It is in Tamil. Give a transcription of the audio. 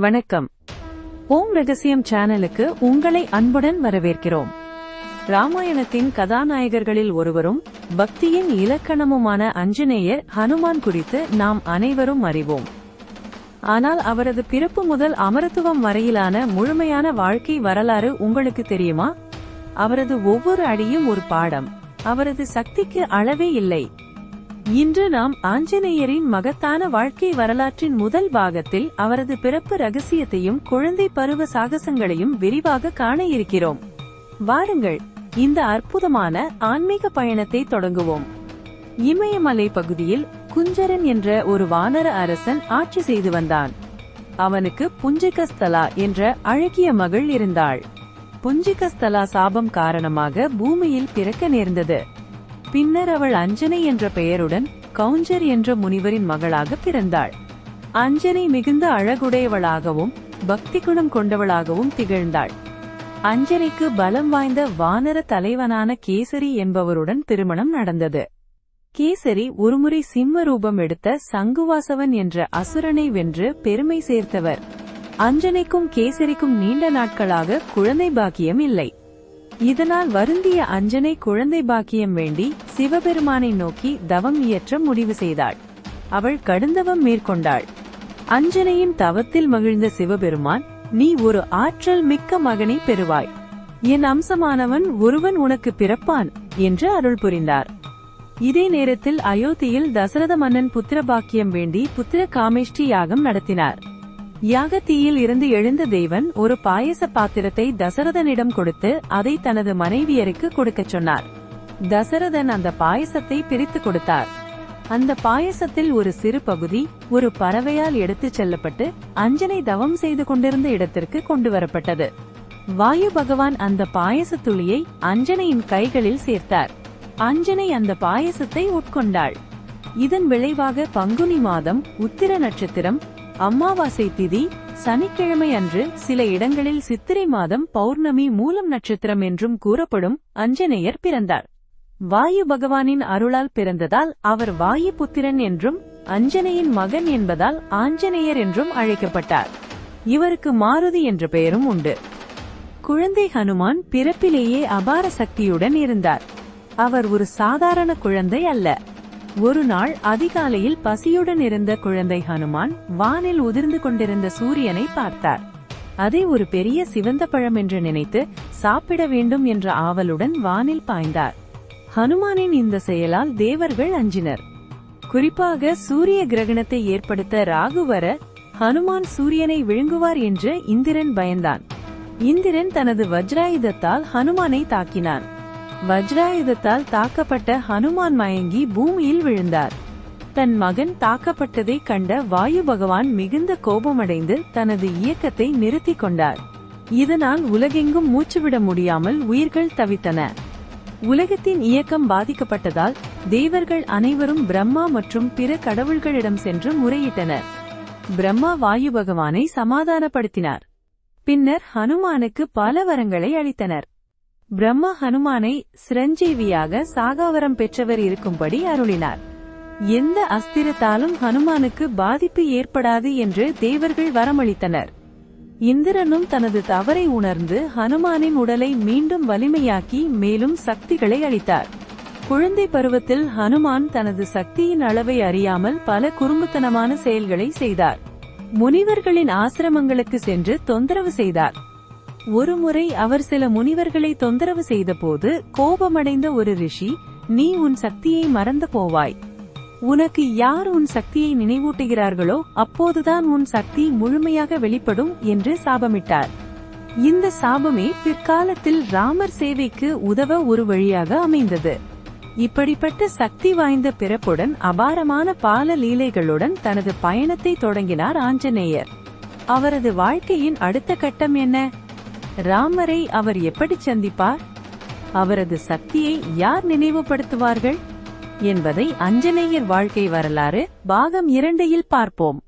வணக்கம். ஓம் ரகசியம் சேனலுக்கு உங்களை அன்புடன் வரவேற்கிறோம். ராமாயணத்தின் கதாநாயகர்களில் ஒருவரும் பக்தியின் இலக்கணமுமான அஞ்சனேயர் ஹனுமான் குறித்து நாம் அனைவரும் அறிவோம். ஆனால் அவரது பிறப்பு முதல் அமரத்துவம் வரையிலான முழுமையான வாழ்க்கை வரலாறு உங்களுக்கு தெரியுமா? அவரது ஒவ்வொரு அடியும் ஒரு பாடம். அவரது சக்திக்கு அளவே இல்லை. இன்று நாம் ஆஞ்சநேயரின் மகத்தான வாழ்க்கை வரலாற்றின் முதல் பாகத்தில் அவரது பிறப்பு ரகசியத்தையும் குழந்தை பருவ சாகசங்களையும் விரிவாக காண இருக்கிறோம். வாருங்கள் இந்த அற்புதமான ஆன்மீக பயணத்தை தொடங்குவோம். இமயமலை பகுதியில் குஞ்சரன் என்ற ஒரு வானர அரசன் ஆட்சி செய்து வந்தான். அவனுக்கு புஞ்சிகஸ்தலா என்ற அழகிய மகள் இருந்தாள். புஞ்சிகஸ்தலா சாபம் காரணமாக பூமியில் பிறக்க நேர்ந்தது. பின்னர் அவள் அஞ்சனை என்ற பெயருடன் கவுஞ்சர் என்ற முனிவரின் மகளாக பிறந்தாள். அஞ்சனை மிகுந்த அழகுடையவளாகவும் பக்தி குணம் கொண்டவளாகவும் திகழ்ந்தாள். அஞ்சனைக்கு பலம் வாய்ந்த வானர தலைவனான கேசரி என்பவருடன் திருமணம் நடந்தது. கேசரி ஒருமுறை சிம்ம ரூபம் எடுத்த சங்குவாசவன் என்ற அசுரனை வென்று பெருமை சேர்த்தவர். அஞ்சனைக்கும் கேசரிக்கும் நீண்ட நாட்களாக குழந்தை பாக்கியம் இல்லை. இதனால் வருந்திய அஞ்சனை குழந்தை பாக்கியம் வேண்டி சிவபெருமானை நோக்கி தவம் இயற்ற முடிவு செய்தாள். அவள் கடுந்தவம் மேற்கொண்டாள். அஞ்சனையின் தவத்தில் மகிழ்ந்த சிவபெருமான் நீ ஒரு ஆற்றல் மிக்க மகனை பெறுவாய். என் அம்சமானவன் ஒருவன் உனக்கு பிறப்பான் என்று அருள் புரிந்தார். இதே நேரத்தில் அயோத்தியில் தசரத மன்னன் புத்திர பாக்கியம் வேண்டி புத்திர காமேஷ்டி யாகம் நடத்தினார். யாகத்தீயில் இருந்து எழுந்த தேவன் ஒரு பாயச பாத்திரத்தை தசரதனிடம் கொடுத்து அதை தனது மனைவியருக்கு கொடுக்கச் சொன்னார். தசரதன் அந்த பாயசத்தை பிரித்து கொடுத்தார். அந்த பாயசத்தில் ஒரு சிறு பகுதி ஒரு பறவையால் எடுத்துச் செல்லப்பட்டு அஞ்சனை தவம் செய்து கொண்டிருந்த இடத்திற்கு கொண்டு வரப்பட்டது. வாயு பகவான் அந்த பாயச துளியை அஞ்சனையின் கைகளில் சேர்த்தார். அஞ்சனை அந்த பாயசத்தை உட்கொண்டாள். இதன் விளைவாக பங்குனி மாதம் உத்திர நட்சத்திரம் அமாவாசை திதி சனிக்கிழமை அன்று சில இடங்களில் சித்திரை மாதம் பௌர்ணமி மூலம் நட்சத்திரம் என்றும் கூறப்படும் அஞ்சனேயர் பிறந்தார். வாயு பகவானின் அருளால் பிறந்ததால் அவர் வாயு புத்திரன் என்றும் அஞ்சனையின் மகன் என்பதால் ஆஞ்சநேயர் என்றும் அழைக்கப்பட்டார். இவருக்கு மாருதி என்ற பெயரும் உண்டு. குழந்தை ஹனுமான் பிறப்பிலேயே அபார சக்தியுடன் இருந்தார். அவர் ஒரு சாதாரண குழந்தை அல்ல. ஒரு நாள் அதிகாலையில் பசியுடன் இருந்த குழந்தை ஹனுமான் வானில் உதிர்ந்து கொண்டிருந்த சூரியனை பார்த்தார். அதை ஒரு பெரிய சிவந்த பழம் என்று நினைத்து சாப்பிட வேண்டும் என்ற ஆவலுடன் வானில் பாய்ந்தார். ஹனுமானின் இந்த செயலால் தேவர்கள் அஞ்சினர். குறிப்பாக சூரிய கிரகணத்தை ஏற்படுத்த ராகு வர ஹனுமான் சூரியனை விழுங்குவார் என்று இந்திரன் பயந்தான். இந்திரன் தனது வஜ்ராயுதத்தால் ஹனுமானை தாக்கினான். வஜ்ராயுதத்தால் தாக்கப்பட்ட ஹனுமான் மயங்கி பூமியில் விழுந்தார். தன் மகன் தாக்கப்பட்டதை கண்ட வாயு பகவான் மிகுந்த கோபமடைந்து தனது இயக்கத்தை நிறுத்திக் கொண்டார். இதனால் உலகெங்கும் மூச்சுவிட முடியாமல் உயிர்கள் தவித்தன. உலகத்தின் இயக்கம் பாதிக்கப்பட்டதால் தேவர்கள் அனைவரும் பிரம்மா மற்றும் பிற கடவுள்களிடம் சென்று முறையிட்டனர். பிரம்மா வாயு பகவானை சமாதானப்படுத்தினார். பின்னர் ஹனுமானுக்கு பல வரங்களை அளித்தனர். பிரம்ம ஹனுமானை சிரஞ்சீவியாக சாகாவரம் பெற்றவர் இருக்கும்படி அருளினார். எந்த அஸ்திரத்தாலும் ஹனுமானுக்கு பாதிப்பு ஏற்படாது என்று தேவர்கள் வரமளித்தனர். இந்திரனும் தனது தவறை உணர்ந்து ஹனுமானின் உடலை மீண்டும் வலிமையாக்கி மேலும் சக்திகளை அளித்தார். குழந்தை பருவத்தில் ஹனுமான் தனது சக்தியின் அளவை அறியாமல் பல குறும்புத்தனமான செயல்களை செய்தார். முனிவர்களின் ஆசிரமங்களுக்கு சென்று தொந்தரவு செய்தார். ஒருமுறை அவர் சில முனிவர்களை தொந்தரவு செய்தபோது கோபமடைந்த ஒரு ரிஷி நீ உன் சக்தியை மறந்து போவாய். உனக்கு யார் உன் சக்தியை நினைவூட்டுகிறார்களோ அப்போதுதான் உன் சக்தி முழுமையாக வெளிப்படும் என்று சாபமிட்டார். இந்த சாபமே பிற்காலத்தில் ராமர் சேவைக்கு உதவ ஒரு வழியாக அமைந்தது. இப்படிப்பட்ட சக்தி வாய்ந்த பிறப்புடன் அபாரமான பால லீலைகளுடன் தனது பயணத்தை தொடங்கினார் ஆஞ்சநேயர். அவரது வாழ்க்கையின் அடுத்த கட்டம் என்ன? ராமரை அவர் எப்படி சந்திப்பார்? அவரது சக்தியை யார் நினைவுபடுத்துவார்கள்? என்பதை அஞ்சனேயர் வாழ்க்கை வரலாறு பாகம் இரண்டையில் பார்ப்போம்.